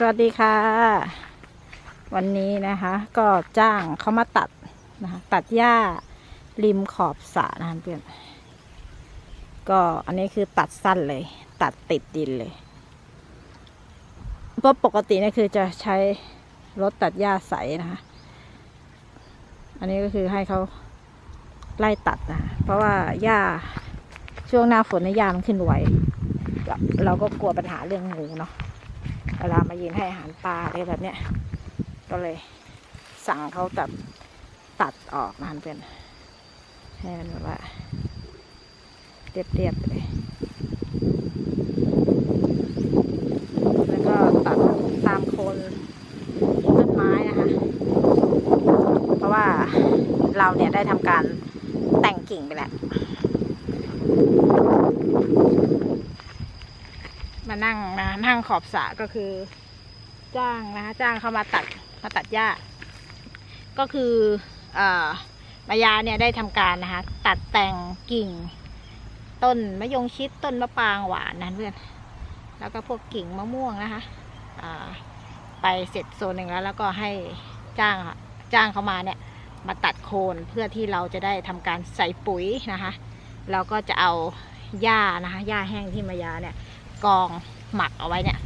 สวัสดีค่ะ วันนี้นะคะ ก็จ้างเขามาตัดนะคะตัดหญ้าริมขอบสระนะคะเพื่อนก็อันนี้คือตัดสั้นเลย ตัดติดดินเลยเพราะปกติเนี่ยคือจะใช้รถตัดหญ้าใสนะคะ อันนี้ก็คือให้เขาไล่ตัดนะเพราะว่าหญ้าช่วงหน้าฝนในยหญ้ามันขึ้นไวเราก็กลัวปัญหาเรื่องงูเนาะ เวลามายืนให้อาหารปลาอะไรแบบเนี้ยก็เลยสั่งเขาตัดตัดออกนะเพื่อนให้มันแบบว่าเรียบๆไปเลยแล้วก็ตัดตามโคนต้นไม้นะคะ เพราะว่าเราเนี่ยได้ทำการแต่งกิ่งไปแล้ว มานั่งนะนั่งขอบสระก็คือ จ้างนะคะจ้างเขามาตัดมาตัดหญ้า ก็คือเอ่อมายาเนี่ยได้ทำการนะคะ ตัดแต่งกิ่ง ต้นมะยงชิดต้นมะปรางหวานนั้นเพื่อนแล้วก็พวกกิ่งมะม่วงนะคะไปเสร็จโซนหนึ่งแล้ว แล้วก็ให้จ้างอะจ้างเขามาเนี่ย มาตัดโคนเพื่อที่เราจะได้ทำการใส่ปุ๋ยนะคะ เราก็จะเอาหญ้านะคะหญ้าแห้งที่มายาเนี่ย กองหมักเอาไว้เนี่ย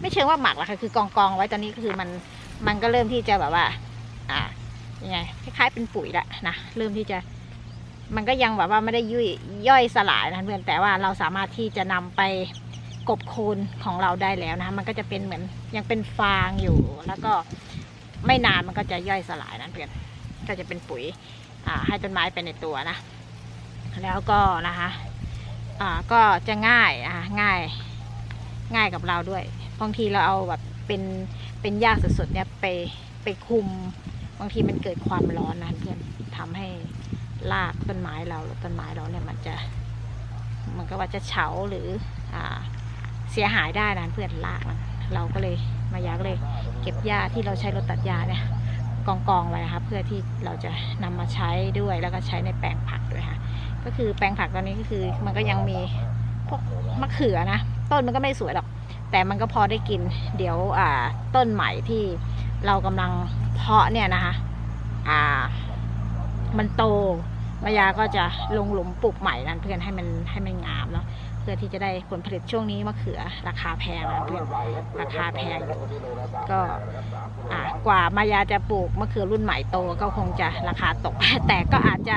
ไม่เชิงว่าหมักหรอกค่ะคือกองกองไว้ตอนนี้คือมันมันก็เริ่มที่จะแบบว่า อ่ายังไงคล้ายๆเป็นปุ๋ยละนะเริ่มที่จะ มันก็ยังแบบว่าไม่ได้ยุ่ยย่อยสลายนะเพื่อนแต่ว่าเราสามารถที่จะนำไปกบโคนของเราได้แล้วนะมันก็จะเป็นเหมือนยังเป็นฟางอยู่ แล้วก็ไม่นานมันก็จะย่อยสลายนะเพื่อนก็จะเป็นปุ๋ยอ่าให้ต้นไม้ไปในตัวนะ แล้วก็นะคะ อ่าก็จะง่ายอ่าง่ายง่ายกับเราด้วยบางทีเราเอาแบบเป็นเป็นหญ้าสดๆเนี่ยไปไปคุม บางทีมันเกิดความร้อนนะเพื่อนทำให้รากต้นไม้เราหรือต้นไม้เราเนี่ยมันจะมันก็ว่าจะเฉาหรืออ่าเสียหายได้นะเพื่อนรากมันเราก็เลยมายาก็เลย เก็บหญ้าที่เราใช้รถตัดหญ้าเนี่ยกองกองๆไว้นะคะเพื่อที่เราจะนำมาใช้ด้วยแล้วก็ใช้ในแปลงผักด้วยค่ะ ก็คือแปลงผักตอนนี้ก็คือมันก็ยังมีพวกมะเขือนะ ต้นมันก็ไม่สวยหรอก แต่มันก็พอได้กิน เดี๋ยวอ่าต้นใหม่ที่เรากำลังเพาะเนี่ยนะคะ อ่า มันโตมายาก็จะลงหลุมปลูกใหม่นั่นเพื่อนให้มันให้มันงามเนาะเพื่อที่จะได้ผลผลิตช่วงนี้มะเขือ ราคาแพงนะเพื่อนราคาแพงอยู่ก็อ่ากว่ามายาจะปลูกมะเขือรุ่นใหม่โตก็คงจะราคาตก แต่ก็อาจจะ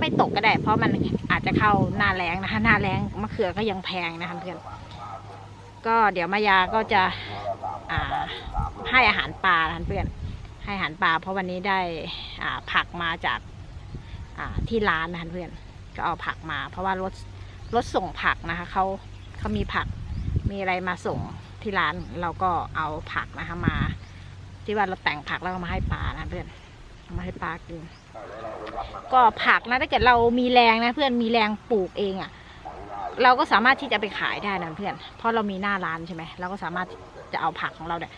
ไม่ตกก็ได้ เพราะมันอาจจะเข้าหน้าแรงนะคะ หน้าแรงมะเขือก็ยังแพงนะคะเพื่อนก็เดี๋ยวมายาก็จะอ่าให้อาหารปลานเพื่อน ให้อาหารปลาเพราะวันนี้ได้อ่าผักมาจากอ่าที่ร้านนะคะเพื่อน ก็เอาผักมา เพราะว่ารถรถส่งผักนะคะเขาเขามีผักมีอะไรมาส่งที่ร้านเราก็เอาผักนะคะมา ที่ว่าเราแต่งผักแล้วก็มาให้ปลานะเพื่อนมาให้ปลากิน ก็ผักนะถ้าเกิดเรามีแรงนะเพื่อนมีแรงปลูกเองอะ่ะ เราก็สามารถที่จะไปขายได้นะเพื่อน เพราะเรามีหน้าร้านใช่ไหมเราก็สามารถจะเอาผักของเราเนี่ย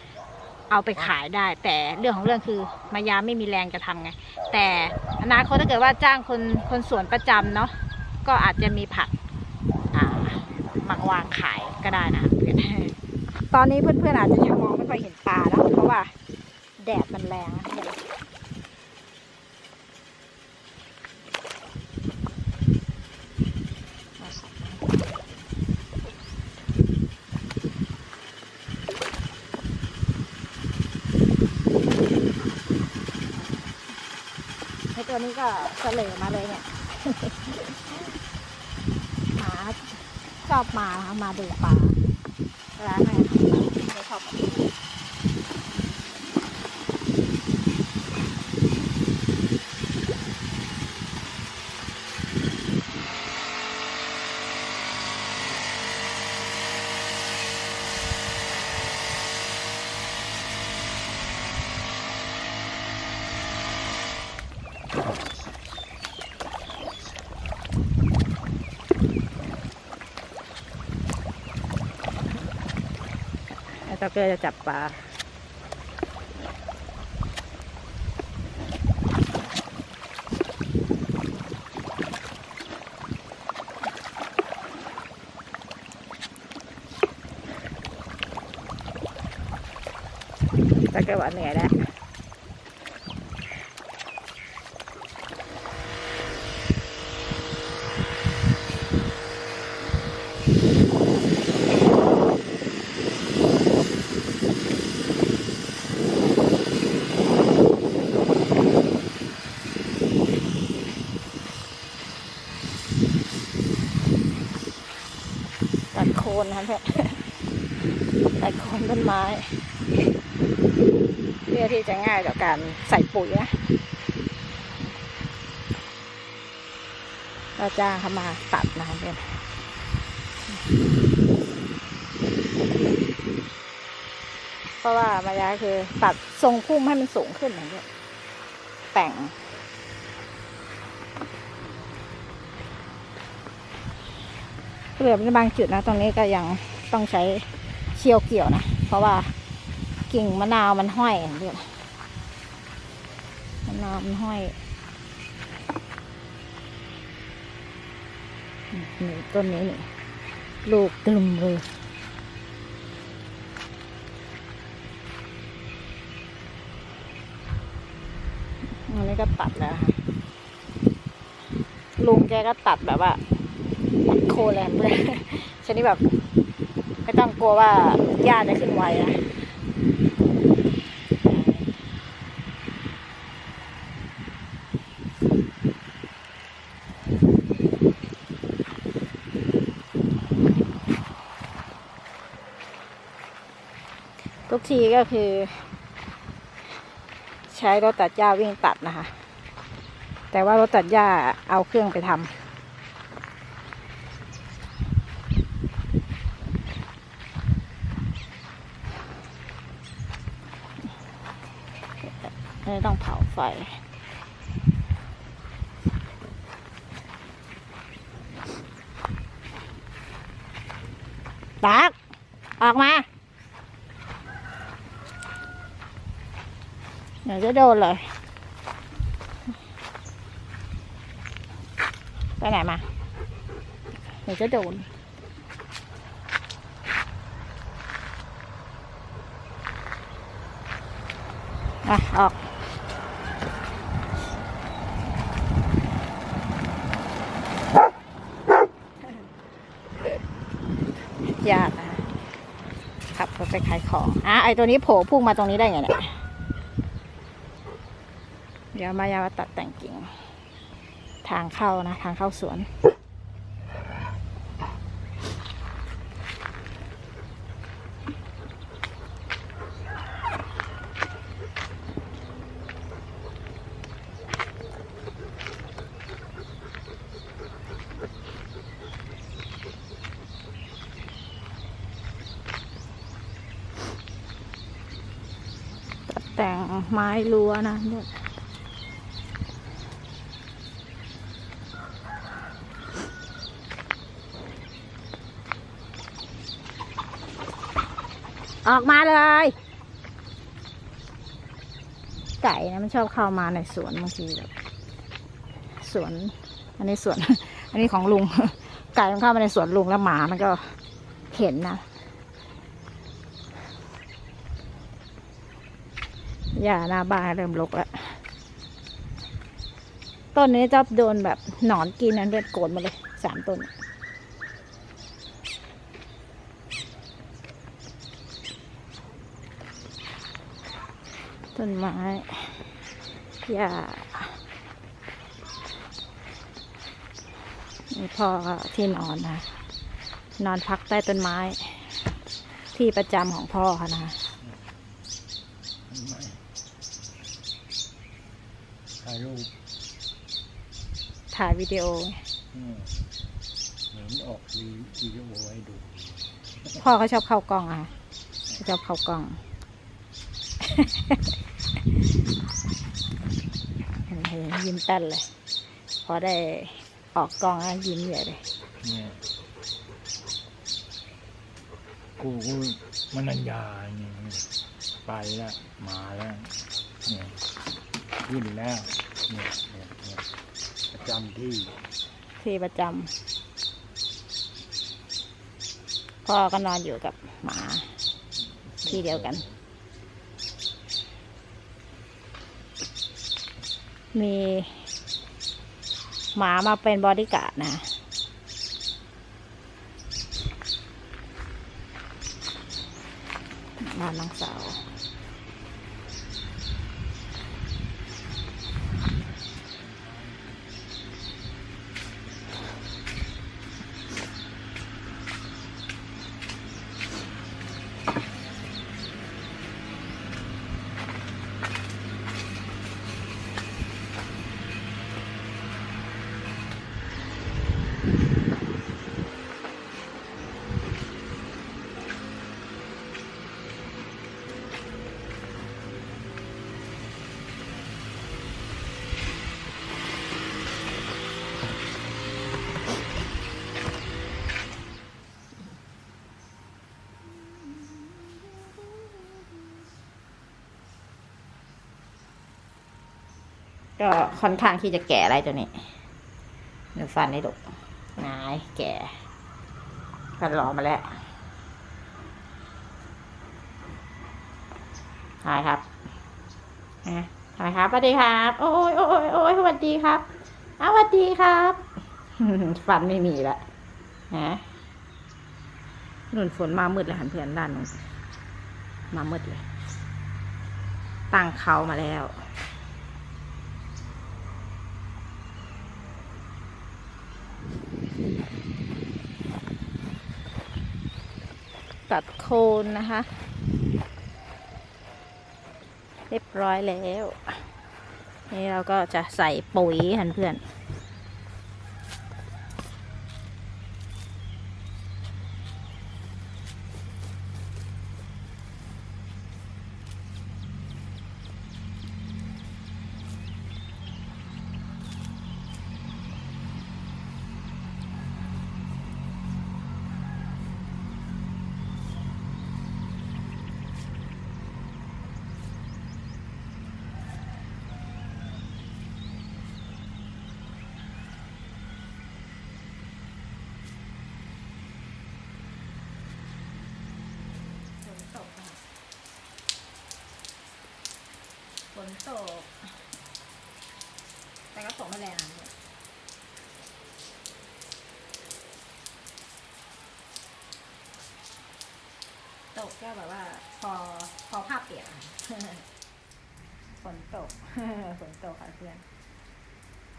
เอาไปขายได้ แต่เรื่องของเรื่องคือมายาไม่มีแรงจะทำไง แต่อนาคตถ้าเกิดว่าจ้างคนคนสวนประจำเนาะก็อาจจะมีผักมาวางขายก็ได้นะเพื่อนตอนนี้เพื่อนๆอาจจะยังมองไม่ค่อยเห็นปลาแล้วเพราะว่าแดดมันแรงนะเพื่อน ไอ ตัวนี้ก็เสลยมาเลยเนี่ยหมาชอบมาหมาดูปลาเวลาให้อาหารปลาไม่ชอบ มาดูแล้วก็จะจับปลาแต่ก็ว่าเหนื่อยแล้ว ตัด โคนนะคะเพื่อนตัดโคนต้นไม้ เพื่อที่จะง่ายต่อการใส่ปุ๋ยนะเราจ้างเขามาตัดนะคะเพื่อนเพราะว่ามายาคือตัดทรงพุ่มให้มันสูงขึ้นนะเพื่อนแต่ง เหลือเป็นบางจุดนะ ตรงนี้ก็ยังต้องใช้เชี่ยวเกี่ยวนะ เพราะว่ากิ่งมะนาวมันห้อยเพื่อนมะนาวมันห้อยนี่ต้นนี้นี่ลูกตึมเลยอันนี้ก็ตัดแล้วค่ะลุงแกก็ตัดแบบว่า โคนเลยเพื่อนชนิดแบบไม่ต้องกลัวว่าหญ้าจะขึ้นไวนะทุกทีก็คือ ใช้รถตัดหญ้าวิ่งตัดนะคะ แต่ว่ารถตัดหญ้าเอาเครื่องไปทำ ไม่ต้องเผาไฟตักออกมา เดี๋ยวจะโดนเลย ไปไหนมา เดี๋ยวจะโดนอะออก ญาตินะคะขับรถไป ของอะไอตัวนี้โผล่พุ่งมาตรงนี้ได้ไงเนี่ยเดี๋ยวมายามาตัดแต่งกิ่ง ทางเข้านะ ทางเข้าสวน แต่งไม้รั้วนะเนี่ยออกมาเลย ไก่นะมันชอบเข้ามาในสวนบางทีแบบสวน อันนี้สวน อันนี้ของลุง ไก่มันเข้ามาในสวนลุงแล้วหมามันก็เห็นนะ หญ้าหน้าบ้านเริ่มรกแล้วต้นนี้จะโดนแบบหนอนกินนั้นเลือดโกนมาเลยสามต้นต้นไม้หญ้านี่พ่อที่นอนนะ นอนพักใต้ต้นไม้ ที่ประจำของพ่อค่ะนะ ถ่ายรูปถ่ายวิดีโอ อืมเหมือนออกวีวิดีโอให้ดู พ่อเขาชอบเข้ากล้องอะค่ะเขาชอบเข้ากล้อง เห็นเห็นยิ้มแป้นเลย พอได้ออกกล้องแล้วยิ้มใหญ่เลย เนี่ยกูกูมนัญญาเนี่ยไปแล้วมาแล้วเนี่ยขึ้นแล้ว นี่ยเนี่ยเนี่ยประจำที่ที่ประจำพ่อก็นอนอยู่กับหมาที่เดียวกัน มีหมามาเป็นบอดี้การ์ดนะ ก็ค่อนข้างที่จะแก่อะไรตัวนี้เดี๋ยวฟันให้ดุนายแก่ฟันหลอมาแล้วหายครับนะทำไมครับสวัสดีครับ โอ้ยโอ้ยโอ้ยสวัสดีครับอาวสวัสดีครับฟันไม่มีละนะหนุนฝนมามืดเลยหันเพื่อนด้านนู้นมามืดเลย ตั้งเขามาแล้ว ตัดโคนนะคะ เรียบร้อยแล้ว นี่เราก็จะใส่ปุ๋ยเพื่อนๆ นตก แต่ก็ตกไม่แรงนะตกก็แบบว่า พอพอผ้าเปียกฝนตกฝนตกค่ะเพื่อน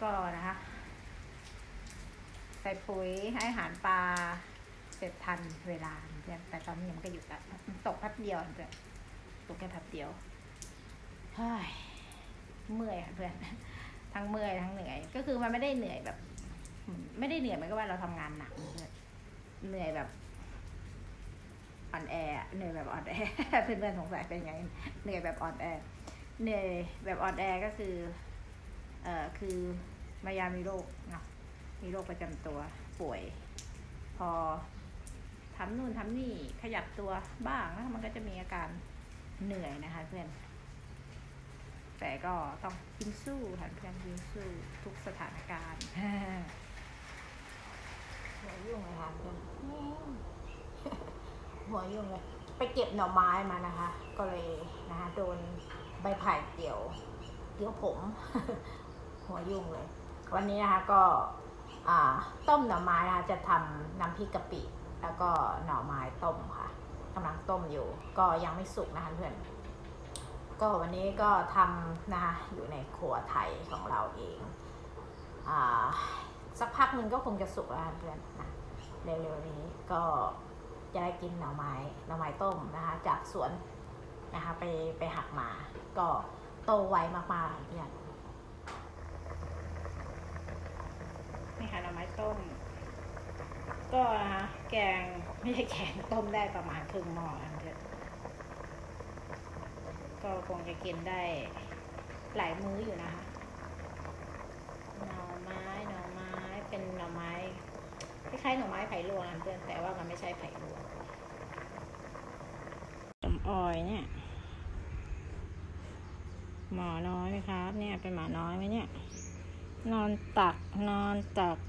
ก็นะคะ ใส่ปุ๋ยให้อาหารปลาเสร็จทันเวลาเพื่อนแต่ตอนนี้มันก็หยุดแล้วมันตกแป๊บเดียวเพื่อนตกแค่แป๊บเดียว เฮ้ยเมื่อยค่ะเพื่อนทั้งเมื่อยทั้งเหนื่อย ก็คือมันไม่ได้เหนื่อยแบบ ไม่ได้เหนื่อยหมือนกับว่าเราทำงานหนักเพื่อนเหนื่อยแบบอ่อนแอเหนื่อยแบบอ่อนแอเพื่อนๆสงสัยเป็นไงเหนื่อยแบบอ่อนแอเหนื่อยแบบอ่อนแอก็คือเอ่อคือมายามีโรคเนาะมีโรคประจำตัวป่วย พอทำนู่นทำนี่ขยับตัวบ้างนะมันก็จะมีอาการเหนื่อยนะคะ เพื่อน แต่ก็ต้องยินสู้ค่ะเพื่อนยินสู้ทุกสถานการณ์หัวยุ่งเลยค่ะเพื่อนหัวยุ่งเลยไปเก็บหน่อไม้มานะคะ ก็เลยนะคะโดนใบไผ่เกี่ยวเกี่ยวผม หัวยุ่งเลย วันนี้นะคะก็ต้มหน่อไม้นะคะจะทำน้ำพริกกะปิ แล้วก็หน่อไม้ต้มค่ะกำลังต้มอยู่ ก็ยังไม่สุกนะคะเพื่อน ก็วันนี้ก็ทำนะคะอยู่ในครัวไทยของเราเองอสักพักหนึ่งก็คงจะสุกแล้วเพื่อนนะเร็วๆนี้ก็จะได้กินหน่อไม้หน่อไม้ต้มนะคะจากสวนนะคะไปไปหักมา ก็โตไวมากๆเพื่อนนี่ค่ะหน่อไม้ต้ม ก็นะแกงไม่ใช่แกงต้มได้ประมาณครึ่งหม้อนะ ก็คงจะกินได้หลายมื้ออยู่นะคะ หน่อไม้ หน่อไม้ เป็นหน่อไม้คล้ายๆหน่อไม้ไผ่ลวกนะเพื่อน แต่ว่ามันไม่ใช่ไผ่ลวกต้มออยเนี่ย หมอน้อยไหมครับ เนี่ย เป็นหมาน้อยไหมเนี่ย นอนตัก นอนตัก